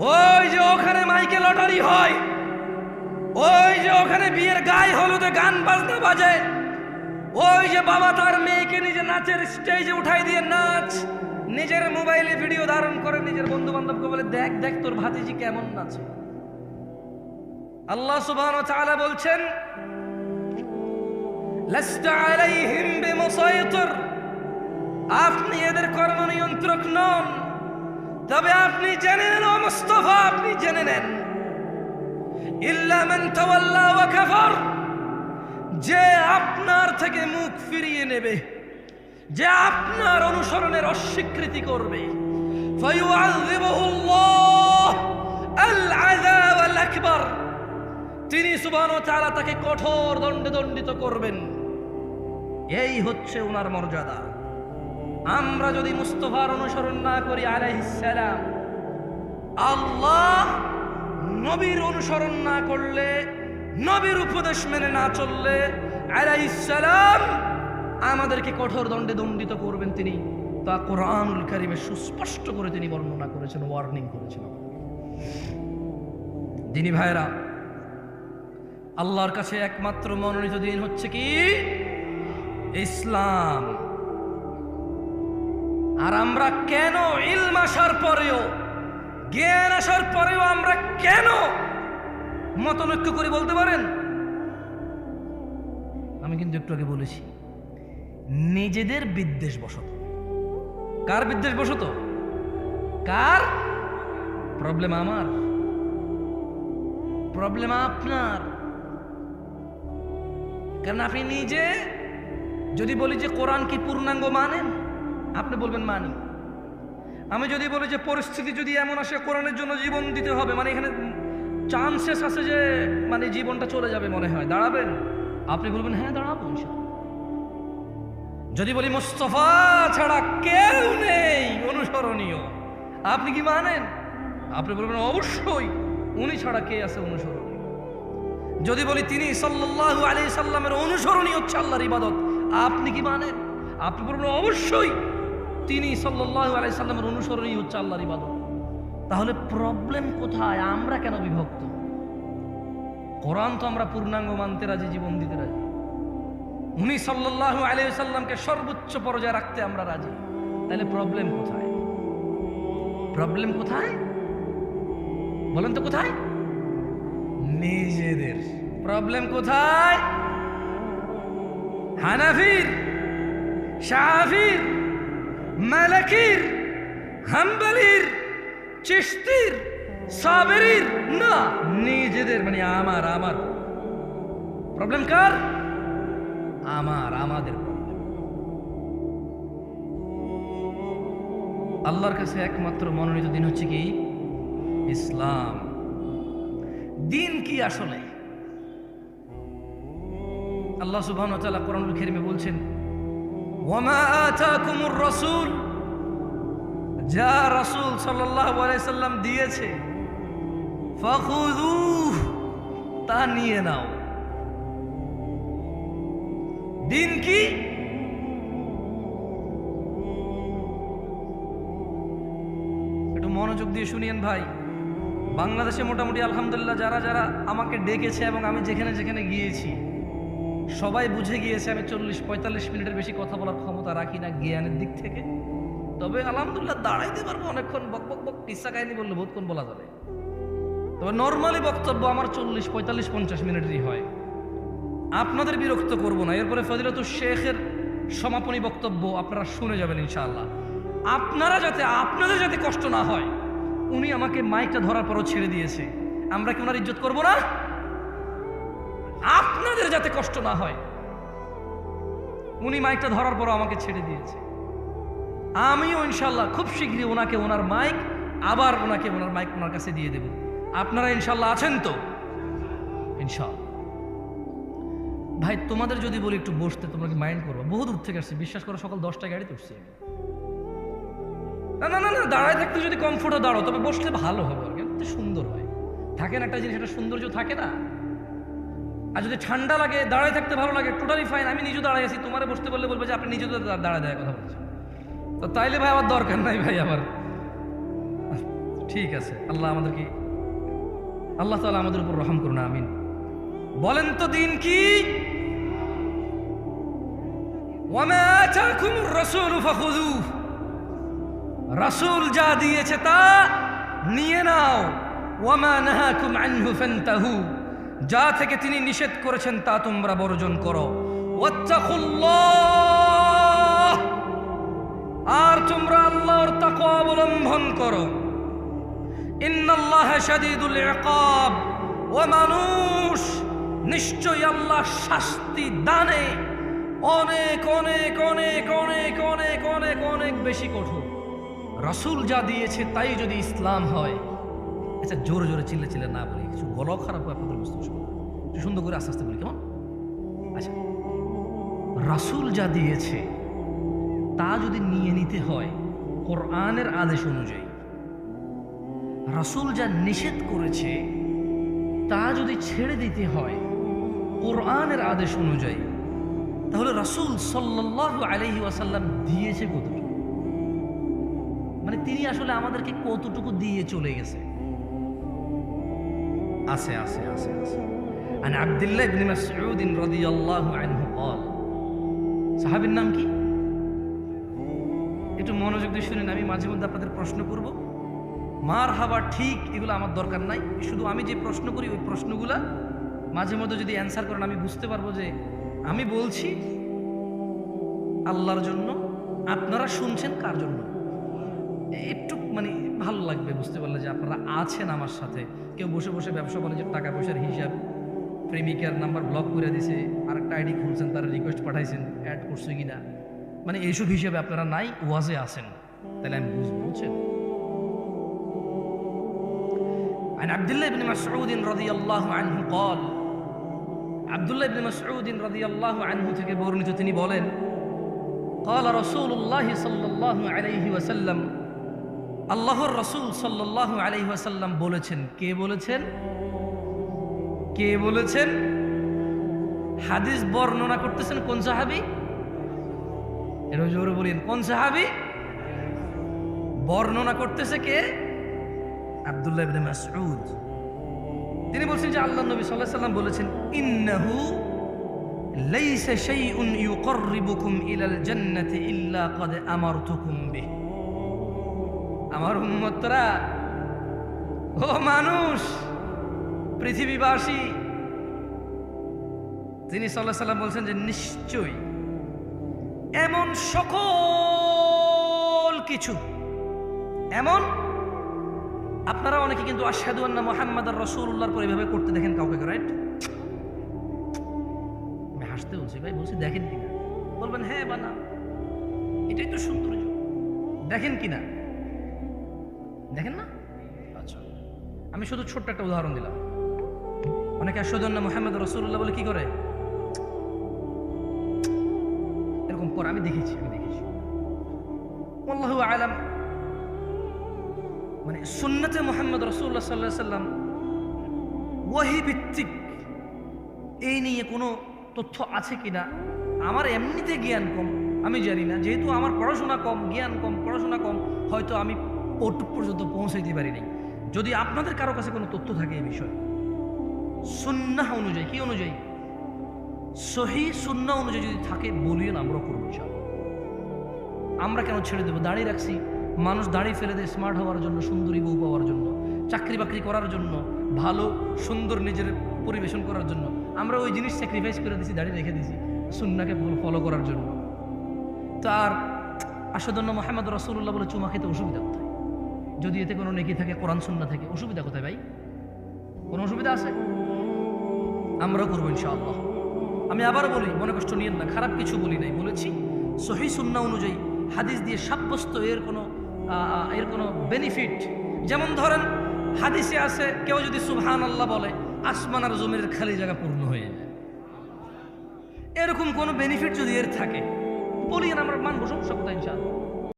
ওই যে ওখানে মাইকে লটারি হয়। ওই যে ওখানে বিয়ের গায়ে হলুদে গান বাজনা বাজে। ওই যে বাবা তার মেয়েকে নিজে নাচের স্টেজে উঠাই দিয়ে নাচ। নিজের মোবাইলে ভিডিও ধারণ করে নিজের বন্ধু বান্ধবকে বলে, দেখ দেখ, তোর ভাতিজি কেমন নাচে। আল্লাহ সুবহান তাআলা বলছেন, লাস্তা আলাইহিম বিমুসাইতির। আপনি এদের কর্ম নিয়ন্ত্রক নন। তবে আপনি জেনে নেন, ও মুস্তফা, আপনি জেনে নেন। যে আপনার থেকে মুখ ফিরিয়ে নেবে, যে আপনার অনুসরণের অস্বীকৃতি করবে। তিনি সুবান চালা তাকে কঠোর দণ্ডে দণ্ডিত করবেন। এই হচ্ছে ওনার মর্যাদা। আমরা যদি মুস্তফার অনুসরণ না করি আলাইহিসসালাম আল্লাহ নবীর অনুসরণ না করলে, নবীর উপদেশ মেনে না চললে আলাইহিসসালাম আমাদেরকে কঠোর দণ্ডে দণ্ডিত করবেন তিনি। তা কোরআনুল কারিমে সুস্পষ্ট করে তিনি বর্ণনা করেছেন ওয়ার্নিং করেছেন। দিনী ভাইরা আল্লাহর কাছে একমাত্র মনোনীত দিন হচ্ছে কি? ইসলাম। আর আমরা কেন ইলম আসার পরেও, জ্ঞান আসার পরেও আমরা কেন মতনৈক্য করি বলতে পারেন? আমি কিন্তু একটু আগে বলেছি, নিজেদের বিদ্বেষ বসত কার বিদ্বেষ বসত কার? প্রবলেম আমার। প্রবলেম আপনার। কারণ আপনি নিজে যদি বলি যে কোরআন কি পূর্ণাঙ্গ মানেন? আপনি বলবেন মানি? আমি যদি বলি যে পরিস্থিতি যদি এমন আসে, কোরআনের জন্য জীবন দিতে হবে মানে এখানে চান্সেস আছে যে মানে জীবনটা চলে যাবে মনে হয়। দাঁড়াবেন? আপনি বলবেন হ্যাঁ দাঁড়াবো যদি বলি, মুস্তফা ছাড়া কেউ নেই অনুসরণীয়, আপনি কি মানেন? আপনি বলবেন, অবশ্যই, উনি ছাড়া কে আছে অনুসরণীয়? যদি বলি, তিনি সাল্লাল্লাহু আলাইহি সাল্লামের অনুসরণই হচ্ছে আল্লাহর ইবাদত, আপনি কি মানেন? আপনি বলবেন, অবশ্যই তিনি সাল্লাল্লাহু আলাইহি সাল্লামের অনুসরণই হচ্ছে আল্লাহর ইবাদত। তাহলে প্রবলেম কোথায়? আমরা কেন বিভক্ত? কোরআন তো আমরা পূর্ণাঙ্গ মানতে রাজি, জীবন দিতে রাজি। উনি সাল্লাল্লাহু আলাইহি সাল্লামকে সর্বোচ্চ পর্যায়ে রাখতে আমরা রাজি। তাহলে প্রবলেম কোথায়? প্রবলেম কোথায়? বলেন তো কোথায়? নিজেদের। প্রবলেম কোথায়? হানাফির শাহির মালাকির, হাম্বলির চিস্তির সাবেরির, না, নিজেদের মানে আমার আমার। প্রবলেম কার? আমার, আমাদের আল্লাহর কাছে একমাত্র মনোনীত দিন হচ্ছে কি? ইসলাম। দিন কি আসলে? আল্লাহ সুবহান ওয়া তাআলা কোরআনুল বলছেন ওয়ামা আতাকুমুর রাসূল? যা রাসূল আলাইহি সাল্লাম দিয়েছে। ফাখুযুহ তা নিয়ে নাও। দিন কি? একটু মনোযোগ দিয়ে শুনিয়েন ভাই। বাংলাদেশে মোটামুটি আলহামদুলিল্লাহ যারা যারা আমাকে ডেকেছে এবং আমি যেখানে যেখানে গিয়েছি। সবাই বুঝে গিয়েছে আমি চল্লিশ, পঁয়তাল্লিশ মিনিটের বেশি কথা বলার ক্ষমতা রাখি না জ্ঞানের দিক থেকে। তবে আলহামদুলিল্লাহ দাঁড়াইতে পারব অনেকক্ষণ, বক বক বক কিসা কাহিনী বললে বহুতক্ষণ বলা যাবে। তবে নর্মালি বক্তব্য আমার চল্লিশ, পঁয়তাল্লিশ, পঞ্চাশ মিনিটেরই হয়। আপনাদের বিরক্ত করব না, এরপরে ফজিলত শেখের সমাপনী বক্তব্য আপনারা শুনে যাবেন ইনশাআল্লাহ। আপনারা যাতে, আপনাদের যাতে কষ্ট না হয়, উনি আমাকে মাইকটা ধরার পরও ছেড়ে দিয়েছে। আমরা কি ওনার ইজ্জত করব না? আপনাদের যাতে কষ্ট না হয়। উনি মাইকটা ধরার পর আমাকে ছেড়ে দিয়েছে। আমিও ইনশাল্লাহ খুব শীঘ্রই ওনাকে ওনার মাইক, আবার ওনাকে ওনার মাইক ওনার কাছে দিয়ে দেব। আপনারা ইনশাল্লাহ আছেন তো? ইনশাল্লাহ। ভাই, তোমাদের যদি বলি একটু বসতে, তোমরা কি মাইন্ড করব? বহু দূর থেকে আসছি, বিশ্বাস করো সকাল দশটায় গাড়িতে উঠছি না না না না, দাঁড়ায় থাকতে যদি কমফোর্টও দাঁড়ো তবে বসলে ভালো হবে আর কি সুন্দর হয়। থাকে না একটা জিনিস, একটা সৌন্দর্য থাকে না? আর যদি ঠান্ডা লাগে, দাঁড়ায় থাকতে ভালো লাগে টোটালি ফাইন আমি নিজেও দাঁড়ায় আছি, তোমারে বসতে বললে বলবে যে আপনি নিজেও দাঁড়ায় দেয় কথা বলছেন। তো তাইলে ভাই আমার দরকার নাই ভাই আমার। ঠিক আছে, আল্লাহ আমাদেরকে, আল্লাহ তাআলা আমাদের উপর রহম করুন, আমিন। বলেন তো দিন কি? রাসূলু যা দিয়েছে তা নিয়ে নাও। ওয়ামা নাহাকুম আনহু, ফান্তাহু। যা থেকে তিনি নিষেধ করেছেন তা তোমরা বর্জন করো। আর তোমরা আল্লাহর তাকওয়া অবলম্বন করো। মানুষ, নিশ্চয়ই আল্লাহ শাস্তি দানে। অনেক অনেক অনেক অনেক অনেক অনেক অনেক বেশি কঠোর। রাসূল যা দিয়েছে তাই যদি ইসলাম হয় আচ্ছা জোরে জোরে চিল্লে চিল্লে না বলি, কিছু গলাও খারাপ হয় আপনাদের বুঝতে একটু সুন্দর করে আস্তে আস্তে বলি, কেমন? আচ্ছা রাসুল যা দিয়েছে, তা যদি নিয়ে নিতে হয়, কোরআনের আদেশ অনুযায়ী, রাসুল যা নিষেধ করেছে, তা যদি ছেড়ে দিতে হয়, কোরআনের আদেশ অনুযায়ী, তাহলে রাসূল সাল্লাল্লাহু আলাইহি ওয়াসাল্লাম দিয়েছে কতটুকু? মানে তিনি আসলে আমাদেরকে কতটুকু দিয়ে চলে গেছে? আছে আছে আছে আছে عن عبد الله بن مسعود رضي الله عنه قال সাহাবীর নাম কি একটু মনোযোগ দিয়ে শুনেন আমি মাঝে মধ্যে আপনাদের প্রশ্ন করব মার হাবা ঠিক এগুলো আমার দরকার নাই শুধু আমি যে প্রশ্ন করি ওই প্রশ্নগুলা মাঝে মধ্যে যদি অ্যান্সার করেন আমি বুঝতে পারবো যে আমি বলছি আল্লাহর জন্য আপনারা শুনছেন কার জন্য একটু মানে ভালো লাগবে বুঝতে পারলে যে আপনারা আছেন আমার সাথে কেউ বসে বসে ব্যবসা বাণিজ্যের টাকা পয়সার হিসাব প্রেমিকার নাম্বার ব্লক করে দিছে আরেকটা আইডি খুলছেন তারা রিকোয়েস্ট পাঠাইছেন অ্যাড করছে কিনা মানে এইসব হিসেবে আপনারা নাই ওয়াজে আছেন তাহলে আমি বুঝবো বুঝছেন عن عبد الله بن مسعود رضي الله عنه قال عبد الله بن مسعود رضي الله عنه থেকে বর্ণিত তিনি বলেন قال رسول الله صلى الله عليه وسلم আল্লাহর রসুল সাল্লাল্লাহু আলাইহি ওয়াসাল্লাম বলেছেন, কে বলেছেন? কে বলেছেন? হাদিস বর্ণনা করতেছেন কোন সাহাবী? এর জোরে বলেন, কোন সাহাবী? বর্ণনা করতেছে কে? আব্দুল্লাহ ইবনে তিনি বলছেন যে আল্লাহ নবী আলাইহি সাল্লাম বলেছেন, ইন্নাহু লাইসা শাইউন ইউকাররিবুকুম ইলাল জান্নাতি ইল্লা ক্বাদ আমারতুকুম বিহি। আমার উম্মতরা, ও মানুষ, পৃথিবীবাসী তিনি সাল্লাহ সাল্লাম বলছেন যে নিশ্চয়ই এমন সকল কিছু, এমন, আপনারা অনেকে কিন্তু আশহাদু আন্না মোহাম্মদ রসুল্লাহর পর এভাবে করতে দেখেন কাউকে রাইট আমি হাসতে বলছি, ভাই, বলছি দেখেন কিনা? বলবেন হ্যাঁ বা না এটাই তো সৌন্দর্য। দেখেন কিনা? দেখেন না? আচ্ছা। আমি শুধু ছোট্ট একটা উদাহরণ দিলাম। অনেকে আশহাদুল্লাহ মোহাম্মদ রসুল্লাহ বলে কি করে? এরকম পর আমি দেখেছি আমি দেখেছি। আল্লাহু আলাম। মানে সুন্নতে মোহাম্মদ রসুল্লাহ সাল্লাহ সাল্লাম ওয়াহি ভিত্তিক এই নিয়ে কোনো তথ্য আছে কিনা আমার এমনিতে জ্ঞান কম আমি জানি না। যেহেতু আমার পড়াশোনা কম জ্ঞান কম পড়াশোনা কম হয়তো আমি ওটুক পর্যন্ত পৌঁছাইতে পারিনি। যদি আপনাদের কারও কাছে কোনো তথ্য থাকে এই বিষয়ে, সুন্নাহ অনুযায়ী, কি অনুযায়ী? সহি সুন্না অনুযায়ী যদি থাকে, বলিও না আমরা করব। আমরা কেন ছেড়ে দেবো? দাঁড়িয়ে রাখছি। মানুষ দাঁড়িয়ে ফেলে দেয় স্মার্ট হওয়ার জন্য, সুন্দরী বউ পাওয়ার জন্য, চাকরি বাকরি করার জন্য, ভালো, সুন্দর নিজের পরিবেশন করার জন্য। আমরা ওই জিনিস স্যাক্রিফাইস করে দিছি, দাঁড়িয়ে রেখে দিছি সুন্নাকে ফলো করার জন্য। তার আসাদন্য মোহাম্মদ রসুল্লাহ বলে চুমা খেতে অসুবিধা কোথায়? যদি এতে কোনো নেকি থাকে, কোরআন, সুন্না থাকে, অসুবিধা কোথায় ভাই? কোনো অসুবিধা আছে? আমরাও করব ইনশাআল্লাহ। আমি আবারও বলি, মনে কষ্ট নিয়েন না, খারাপ কিছু বলি নাই, বলেছি, সহি সুন্না অনুযায়ী হাদিস দিয়ে সাব্যস্ত এর কোনো এর কোনো বেনিফিট যেমন ধরেন, হাদিসে আছে, কেউ যদি সুবহান আল্লাহ বলে, আসমান আর জমির খালি জায়গা পূর্ণ হয়ে যায়। এরকম কোনো বেনিফিট যদি এর থাকে বলি আমরা মানবো, সমস্যা কোথায় ইনশাআল্লাহ?